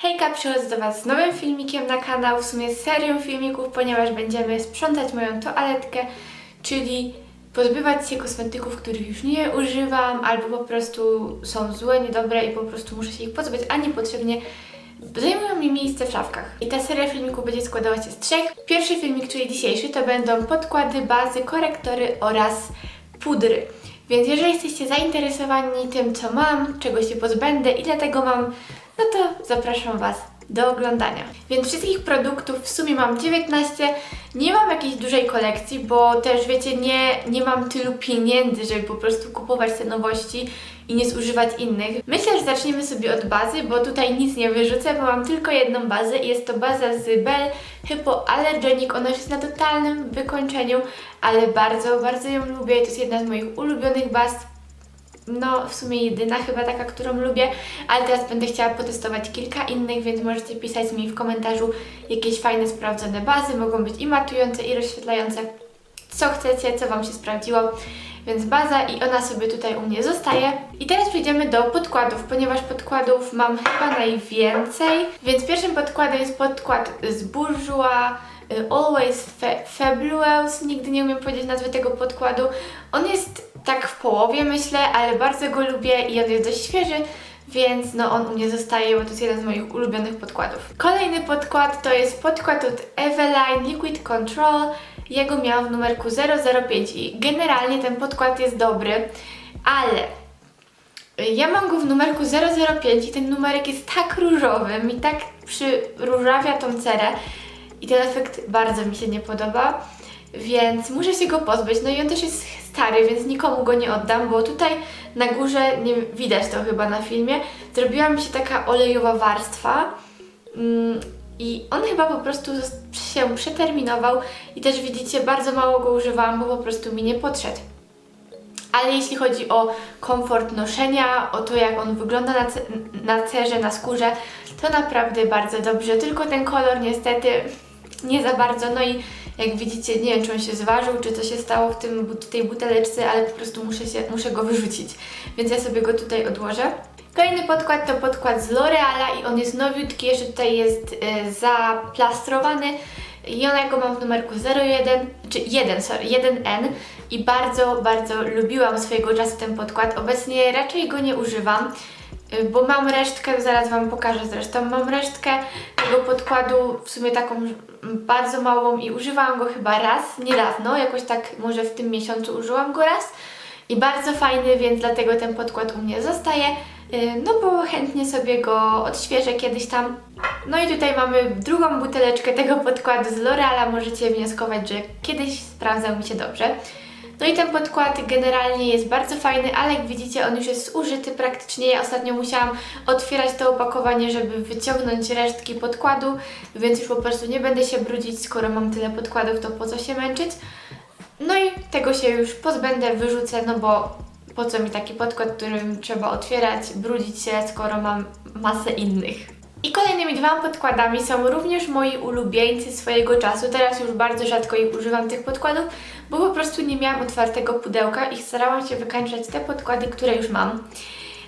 Hejka, przychodzę do Was z nowym filmikiem na kanał, w sumie serią filmików, ponieważ będziemy sprzątać moją toaletkę, czyli pozbywać się kosmetyków, których już nie używam, albo po prostu są złe, niedobre i po prostu muszę się ich pozbyć, a niepotrzebnie zajmują mi miejsce w szafkach. I ta seria filmików będzie składała się z trzech. Pierwszy filmik, czyli dzisiejszy, to będą podkłady, bazy, korektory oraz pudry. Więc jeżeli jesteście zainteresowani tym, co mam, czego się pozbędę, ile tego mam, no to zapraszam Was do oglądania. Więc wszystkich produktów w sumie mam 19. Nie mam jakiejś dużej kolekcji, bo też wiecie, nie, nie mam tylu pieniędzy, żeby po prostu kupować te nowości i nie zużywać innych. Myślę, że zaczniemy sobie od bazy, bo tutaj nic nie wyrzucę, bo mam tylko jedną bazę i jest to baza z Bell Hypoallergenic. Ona już jest na totalnym wykończeniu, ale bardzo, bardzo ją lubię i to jest jedna z moich ulubionych baz no w sumie jedyna chyba taka, którą lubię, ale teraz będę chciała potestować kilka innych, więc możecie pisać mi w komentarzu jakieś fajne, sprawdzone bazy, mogą być i matujące, i rozświetlające, co chcecie, co Wam się sprawdziło. Więc baza i ona sobie tutaj u mnie zostaje. I teraz przejdziemy do podkładów, ponieważ podkładów mam chyba najwięcej. Więc pierwszym podkładem jest podkład z Bourjois Always Fa- Fabulous. Nigdy nie umiem powiedzieć nazwy tego podkładu. On jest tak w połowie myślę, ale bardzo go lubię i on jest dość świeży. Więc no on u mnie zostaje, bo to jest jeden z moich ulubionych podkładów. Kolejny podkład to jest podkład od Eveline Liquid Control. Jego miałam w numerku 005 i generalnie ten podkład jest dobry, ale ja mam go w numerku 005 i ten numerek jest tak różowy, mi tak przyróżawia tą cerę i ten efekt bardzo mi się nie podoba, więc muszę się go pozbyć. No i on też jest stary, więc nikomu go nie oddam, bo tutaj na górze, nie widać to chyba na filmie, zrobiła mi się taka olejowa warstwa mm, i on chyba po prostu się przeterminował i też widzicie, bardzo mało go używałam, bo po prostu mi nie podszedł. Ale jeśli chodzi o komfort noszenia, o to jak on wygląda na, na cerze, na skórze, to naprawdę bardzo dobrze. Tylko ten kolor niestety nie za bardzo. No i jak widzicie, nie wiem czy on się zważył, czy co się stało w, tym, w tej buteleczce, ale po prostu muszę, się, muszę go wyrzucić. Więc ja sobie go tutaj odłożę. Kolejny podkład to podkład z L'Oreala i on jest nowiutki, jeszcze tutaj jest e, zaplastrowany. I ja go mam w numerku 01, czy 1, sorry, 1N i bardzo, bardzo lubiłam swojego czasu ten podkład. Obecnie raczej go nie używam, y, bo mam resztkę, zaraz Wam pokażę zresztą, mam resztkę tego podkładu, w sumie taką bardzo małą i używałam go chyba raz, niedawno, jakoś tak może w tym miesiącu użyłam go raz i bardzo fajny, więc dlatego ten podkład u mnie zostaje. Y, No bo chętnie sobie go odświeżę kiedyś tam. No i tutaj mamy drugą buteleczkę tego podkładu z L'Oreala. Możecie wnioskować, że kiedyś sprawdzał mi się dobrze. No i ten podkład generalnie jest bardzo fajny, ale jak widzicie on już jest zużyty praktycznie. Ja ostatnio musiałam otwierać to opakowanie, żeby wyciągnąć resztki podkładu, więc już po prostu nie będę się brudzić, skoro mam tyle podkładów, to po co się męczyć. No i tego się już pozbędę, wyrzucę, no bo po co mi taki podkład, którym trzeba otwierać, brudzić się, skoro mam masę innych. I kolejnymi dwoma podkładami są również moi ulubieńcy swojego czasu. Teraz już bardzo rzadko ich używam tych podkładów, bo po prostu nie miałam otwartego pudełka i starałam się wykańczać te podkłady, które już mam.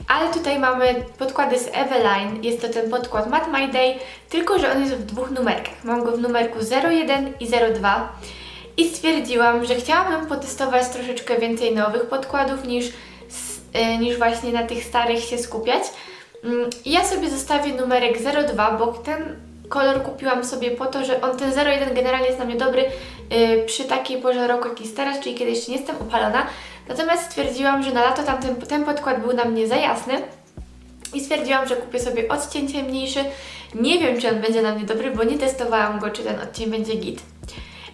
Ale tutaj mamy podkłady z Eveline. Jest to ten podkład Matte My Day, tylko że on jest w dwóch numerkach. Mam go w numerku 01 i 02 i stwierdziłam, że chciałabym potestować troszeczkę więcej nowych podkładów niż, y, niż właśnie na tych starych się skupiać. Mm, Ja sobie zostawię numerek 02, bo ten kolor kupiłam sobie po to, że on ten 01 generalnie jest na mnie dobry y, przy takiej porze roku jak jest teraz, czyli kiedy jeszcze nie jestem upalona. Natomiast stwierdziłam, że na lato tamten, ten podkład był na mnie za jasny i stwierdziłam, że kupię sobie odcień ciemniejszy. Nie wiem, czy on będzie na mnie dobry, bo nie testowałam go, czy ten odcień będzie git.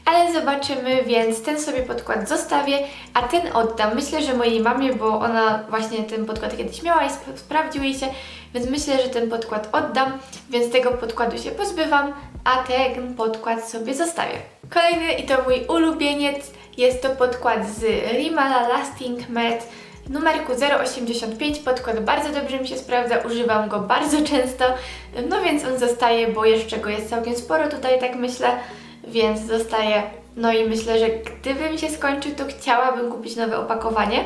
Ale zobaczymy, więc ten sobie podkład zostawię, a ten oddam. Myślę, że mojej mamie, bo ona właśnie ten podkład kiedyś miała i sp- sprawdził jej się, więc myślę, że ten podkład oddam, więc tego podkładu się pozbywam, a ten podkład sobie zostawię. Kolejny i to mój ulubieniec, jest to podkład z Rimmel Lasting Matte numerku 085. Podkład bardzo dobrze mi się sprawdza, używam go bardzo często, no więc on zostaje, bo jeszcze go jest całkiem sporo tutaj, tak myślę, więc zostaje. No i myślę, że gdyby mi się skończył, to chciałabym kupić nowe opakowanie,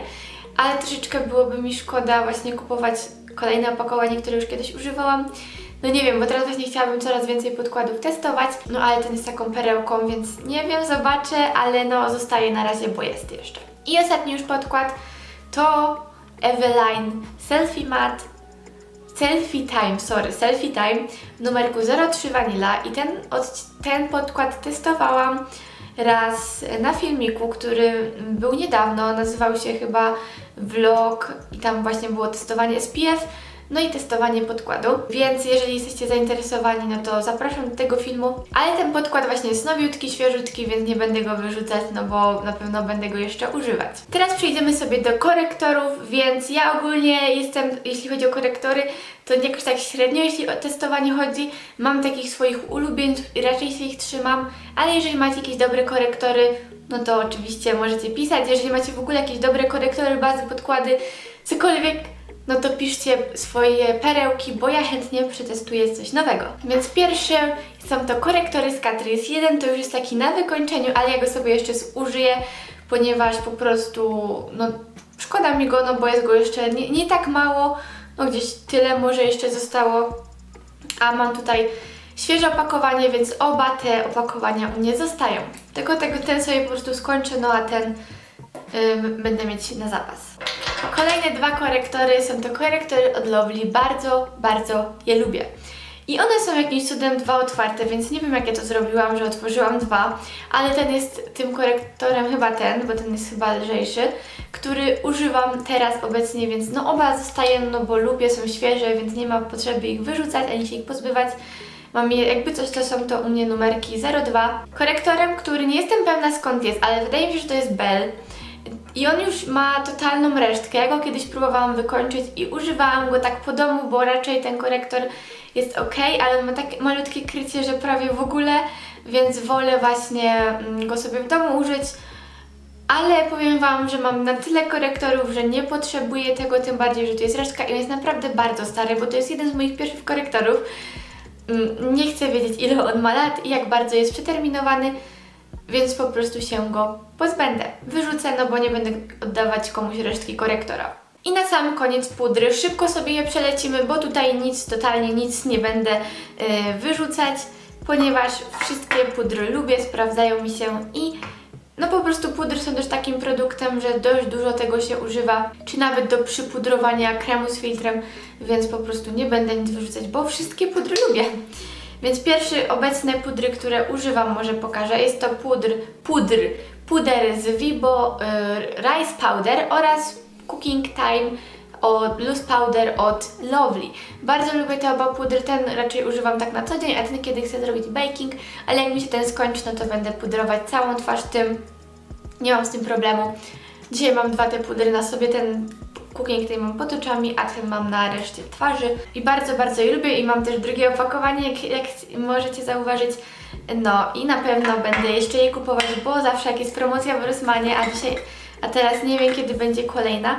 ale troszeczkę byłoby mi szkoda właśnie kupować kolejne opakowanie, które już kiedyś używałam. No nie wiem, bo teraz właśnie chciałabym coraz więcej podkładów testować, no ale ten jest taką perełką, więc nie wiem, zobaczę, ale no zostaje na razie, bo jest jeszcze. I ostatni już podkład to Eveline Selfie Matte Selfie Time, sorry, Selfie Time numerku 03 Vanilla i ten, ten podkład testowałam raz na filmiku, który był niedawno, nazywał się chyba vlog i tam właśnie było testowanie SPF, no i testowanie podkładu, więc jeżeli jesteście zainteresowani, no to zapraszam do tego filmu, ale ten podkład właśnie jest nowiutki, świeżutki, więc nie będę go wyrzucać, no bo na pewno będę go jeszcze używać. Teraz przejdziemy sobie do korektorów, więc ja ogólnie jestem, jeśli chodzi o korektory, to jakoś tak średnio, jeśli o testowanie chodzi. Mam takich swoich ulubieńców i raczej się ich trzymam, ale jeżeli macie jakieś dobre korektory, no to oczywiście możecie pisać. Jeżeli macie w ogóle jakieś dobre korektory, bazy, podkłady, cokolwiek, no to piszcie swoje perełki, bo ja chętnie przetestuję coś nowego. Więc pierwszy są to korektory z Catrice. Jeden to już jest taki na wykończeniu, ale ja go sobie jeszcze zużyję, ponieważ po prostu, no szkoda mi go, no bo jest go jeszcze nie, nie tak mało, no gdzieś tyle może jeszcze zostało, a mam tutaj świeże opakowanie, więc oba te opakowania u mnie zostają. Tylko tego, ten sobie po prostu skończę, no a ten ym, będę mieć na zapas. Kolejne dwa korektory są to korektory od Lovely. Bardzo, bardzo je lubię. I one są jakimś cudem dwa otwarte, więc nie wiem jak ja to zrobiłam, że otworzyłam dwa, ale ten jest tym korektorem chyba ten, bo ten jest chyba lżejszy, który używam teraz obecnie, więc no oba zostają, no bo lubię, są świeże, więc nie ma potrzeby ich wyrzucać, ani się ich pozbywać. Mam je, jakby coś, to są to u mnie numerki 02. Korektorem, który nie jestem pewna skąd jest, ale wydaje mi się, że to jest Bell. I on już ma totalną resztkę. Ja go kiedyś próbowałam wykończyć i używałam go tak po domu, bo raczej ten korektor jest ok, ale ma takie malutkie krycie, że prawie w ogóle, więc wolę właśnie mm, go sobie w domu użyć. Ale powiem Wam, że mam na tyle korektorów, że nie potrzebuję tego, tym bardziej, że tu jest resztka i on jest naprawdę bardzo stary, bo to jest jeden z moich pierwszych korektorów. Mm, Nie chcę wiedzieć ile on ma lat i jak bardzo jest przeterminowany, więc po prostu się go pozbędę. Wyrzucę, no bo nie będę oddawać komuś resztki korektora. I na sam koniec pudry. Szybko sobie je przelecimy, bo tutaj nic, totalnie nic nie będę e, wyrzucać, ponieważ wszystkie pudry lubię, sprawdzają mi się i no po prostu pudry są też takim produktem, że dość dużo tego się używa, czy nawet do przypudrowania kremu z filtrem, więc po prostu nie będę nic wyrzucać, bo wszystkie pudry lubię. Więc pierwszy obecne pudry, które używam, może pokażę. Jest to pudr, pudr, puder z Vibo y, Rice Powder oraz Cooking Time Loose Powder od Lovely. Bardzo lubię te oba pudry, ten raczej używam tak na co dzień, a ten kiedy chcę zrobić baking, ale jak mi się ten skończy, no to będę pudrować całą twarz tym. Nie mam z tym problemu. Dzisiaj mam dwa te pudry na sobie, ten Cooking Time mam pod oczami, a ten mam na reszcie twarzy i bardzo, bardzo je lubię i mam też drugie opakowanie, jak, jak możecie zauważyć. No i na pewno będę jeszcze je kupować, bo zawsze jak jest promocja w Rossmanie, a dzisiaj, a teraz nie wiem kiedy będzie kolejna,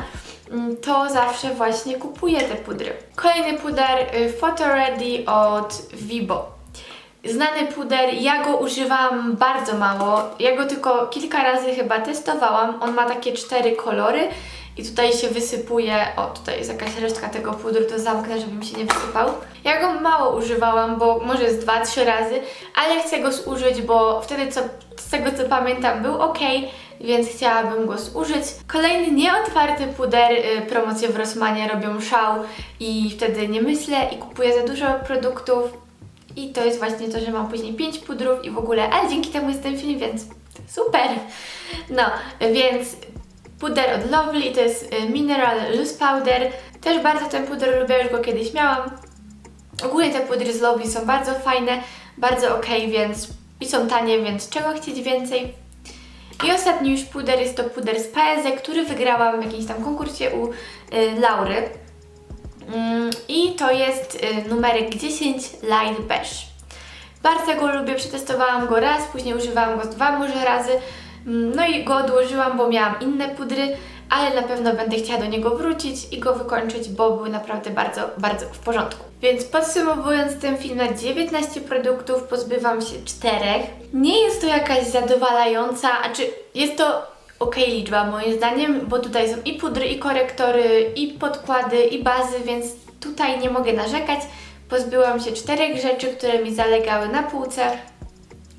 mm, to zawsze właśnie kupuję te pudry. Kolejny puder y, Photo Ready od Vibo. Znany puder, ja go używałam bardzo mało, ja go tylko kilka razy chyba testowałam, on ma takie cztery kolory i tutaj się wysypuje, o tutaj jest jakaś resztka tego pudru, to zamknę, żeby mi się nie wysypał. Ja go mało używałam, bo może z dwa, trzy razy, ale chcę go zużyć, bo wtedy co, z tego co pamiętam był ok, więc chciałabym go zużyć. Kolejny nieotwarty puder, y, promocje w Rossmanie robią szał i wtedy nie myślę i kupuję za dużo produktów, i to jest właśnie to, że mam później 5 pudrów i w ogóle, ale dzięki temu jest ten film, więc super! No, więc puder od Lovely, to jest y, Mineral Loose Powder. Też bardzo ten puder lubię, już go kiedyś miałam. Ogólnie te pudry z Lovely są bardzo fajne, bardzo ok, więc i są tanie, więc czego chcieć więcej. I ostatni już puder jest to puder z Paese, który wygrałam w jakimś tam konkursie u y, Laury. Mm, I to jest y, numerek 10 Light Beige. Bardzo go lubię, przetestowałam go raz, później używałam go dwa może razy. Mm, No i go odłożyłam, bo miałam inne pudry, ale na pewno będę chciała do niego wrócić i go wykończyć, bo był naprawdę bardzo, bardzo w porządku. Więc podsumowując ten film na 19 produktów, pozbywam się czterech. Nie jest to jakaś zadowalająca, a czy jest to ok liczba moim zdaniem, bo tutaj są i pudry, i korektory, i podkłady, i bazy, więc tutaj nie mogę narzekać. Pozbyłam się czterech rzeczy, które mi zalegały na półce,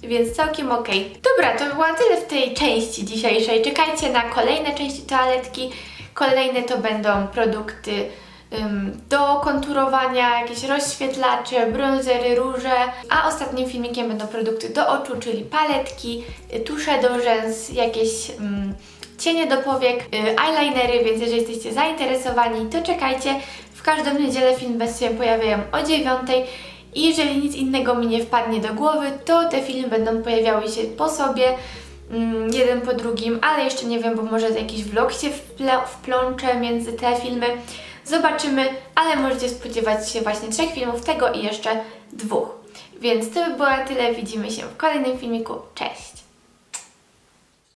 więc całkiem ok. Dobra, to była tyle w tej części dzisiejszej. Czekajcie na kolejne części toaletki. Kolejne to będą produkty ym, do konturowania, jakieś rozświetlacze, brązery, róże, a ostatnim filmikiem będą produkty do oczu, czyli paletki, y, tusze do rzęs, jakieś ym, cienie do powiek, y, eyelinery, więc jeżeli jesteście zainteresowani, to czekajcie. W każdą niedzielę filmy się pojawiają o 9. I jeżeli nic innego mi nie wpadnie do głowy, to te filmy będą pojawiały się po sobie, mm, jeden po drugim, ale jeszcze nie wiem, bo może jakiś vlog się wple- wplącze między te filmy. Zobaczymy, ale możecie spodziewać się właśnie trzech filmów, tego i jeszcze dwóch. Więc to by było tyle. Widzimy się w kolejnym filmiku. Cześć!